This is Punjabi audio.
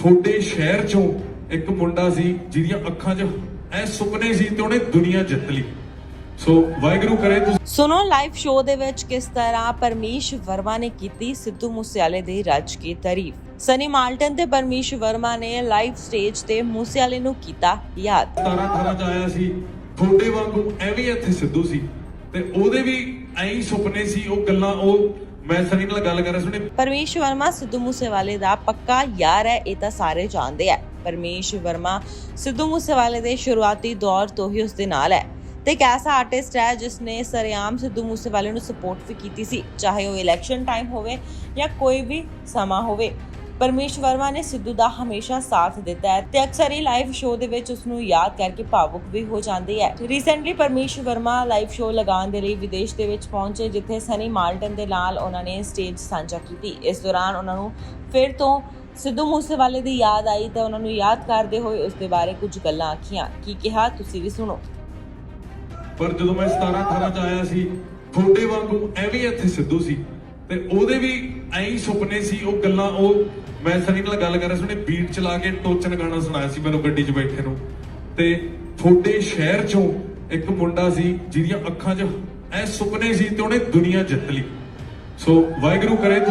ਤੁਹਾਡੇ ਸ਼ਹਿਰ ਚੋਂ ਇੱਕ ਮੁੰਡਾ ਸੀ ਜਿਹਦੀਆਂ ਅੱਖਾਂ 'ਚ ਐ ਸੁਪਨੇ ਸੀ ਤੇ ਉਹਨੇ ਦੁਨੀਆ ਜਿੱਤ ਲਈ। ਸੋ ਵਾਹਿਗੁਰੂ ਕਰੇ ਤੁਸੀਂ ਸੁਣੋ ਲਾਈਵ ਸ਼ੋਅ ਦੇ ਵਿੱਚ ਕਿਸ ਤਰ੍ਹਾਂ ਪਰਮੇਸ਼ ਵਰਮਾ ਨੇ ਕੀਤੀ ਸਿੱਧੂ ਮੂਸੇਵਾਲੇ ਦੀ ਰੱਜ ਕੇ ਤਾਰੀਫ? ਸਨੀ ਮਾਲਟਨ ਤੇ ਪਰਮੇਸ਼ ਵਰਮਾ ਨੇ ਲਾਈਵ ਸਟੇਜ ਤੇ ਮੂਸੇਵਾਲੇ ਨੂੰ ਕੀਤਾ ਯਾਦ। 17 18 ਚ ਆਇਆ ਸੀ ਤੁਹਾਡੇ ਵਾਂਗੂ ਐਵੇਂ ਇੱਥੇ ਸਿੱਧੂ ਸੀ ਤੇ ਉਹਦੇ ਵੀ ਐਂ ਸੁਪਨੇ ਸੀ ਉਹ ਗੱਲਾਂ ਉਹ ਮੈਂ ਸਨੀ ਨਾਲ ਗੱਲ ਕਰ ਰਿਹਾ ਸੀ ਪਰਮੇਸ਼ ਵਰਮਾ ਸਿੱਧੂ ਮੂਸੇਵਾਲੇ ਦਾ ਪੱਕਾ ਯਾਰ ਹੈ, ਇਹ ਤਾਂ ਸਾਰੇ ਜਾਣਦੇ ਆ। ਪਰਮੇਸ਼ ਵਰਮਾ ਸਿੱਧੂ ਮੂਸੇਵਾਲੇ ਦੇ ਸ਼ੁਰੂਆਤੀ ਦੌਰ ਤੋਂ ਹੀ ਉਸ ਦੇ ਨਾਲ ਹੈ। ਤੇ ਇੱਕ ਐਸਾ ਆਰਟਿਸਟ ਹੈ ਜਿਸ ਨੇ ਸਰੇਆਮ ਸਿੱਧੂ ਮੂਸੇਵਾਲੇ ਨੂੰ ਸਪੋਰਟ ਵੀ ਕੀਤੀ ਸੀ, ਚਾਹੇ ਉਹ ਇਲੈਕਸ਼ਨ ਟਾਈਮ ਹੋਵੇ ਜਾਂ ਕੋਈ ਵੀ ਸਮਾਂ ਹੋਵੇ। ਪਰਮੇਸ਼ ਵਰਮਾ ਨੇ ਸਿੱਧੂ ਦਾ ਹਮੇਸ਼ਾ ਸਾਥ ਦਿੱਤਾ ਹੈ ਤੇ ਅਕਸਰ ਹੀ ਲਾਈਵ ਸ਼ੋਅ ਦੇ ਵਿੱਚ ਉਸ ਨੂੰ ਯਾਦ ਕਰਕੇ ਭਾਵੁਕ ਵੀ ਹੋ ਜਾਂਦੀ ਹੈ। Recently Parmish Verma live show ਲਗਾਉਣ ਦੇ ਲਈ ਵਿਦੇਸ਼ ਦੇ ਵਿੱਚ ਪਹੁੰਚੇ, ਜਿੱਥੇ ਸਨੀ ਮਾਲਟਨ ਦੇ ਨਾਲ ਉਹਨਾਂ ਨੇ ਸਟੇਜ ਸਾਂਝਾ ਕੀਤੀ। ਇਸ ਦੌਰਾਨ ਉਹਨਾਂ ਨੂੰ ਫਿਰ ਤੋਂ ਸਿੱਧੂ ਮੂਸੇਵਾਲੇ ਦੀ ਯਾਦ ਆਈ ਤੇ ਉਹਨਾਂ ਨੂੰ ਯਾਦ ਕਰਦੇ ਹੋਏ ਉਸ ਦੇ ਬਾਰੇ ਕੁਝ ਗੱਲਾਂ ਆਖੀਆਂ। ਕੀ ਕਿਹਾ ਤੁਸੀਂ ਵੀ ਸੁਣੋ। ਪਰ ਜਦੋਂ ਮੈਂ 17 18 ਚ ਆਇਆ ਸੀ, ਤੁਹਾਡੇ ਵਾਂਗੂ ਐਵੇਂ ਹੀ ਇੱਥੇ ਸਿੱਧੂ ਸੀ ਤੇ ਉਹਦੇ ਵੀ ਐਂ ਹੀ ਸੁਪਨੇ ਸੀ, ਉਹ ਗੱਲਾਂ ਉਹ ਮੈਂ ਸਨੀ ਨਾਲ ਗੱਲ ਕਰ ਰਿਹਾ ਸੀ, ਉਹਨੇ ਬੀਟ ਚਲਾ ਕੇ ਟੋਚਨ ਗਾਣਾ ਸੁਣਾਇਆ ਸੀ ਮੈਨੂੰ ਗੱਡੀ 'ਚ ਬੈਠੇ ਨੂੰ। ਤੇ ਤੁਹਾਡੇ ਸ਼ਹਿਰ 'ਚੋਂ ਇੱਕ ਮੁੰਡਾ ਸੀ, ਜਿਹਦੀਆਂ ਅੱਖਾਂ 'ਚ ਐ ਸੁਪਨੇ ਸੀ ਤੇ ਉਹਨੇ ਦੁਨੀਆ ਜਿੱਤ ਲਈ। ਸੋ ਵਾਹਿਗੁਰੂ ਕਰੇ ਤੁਸੀਂ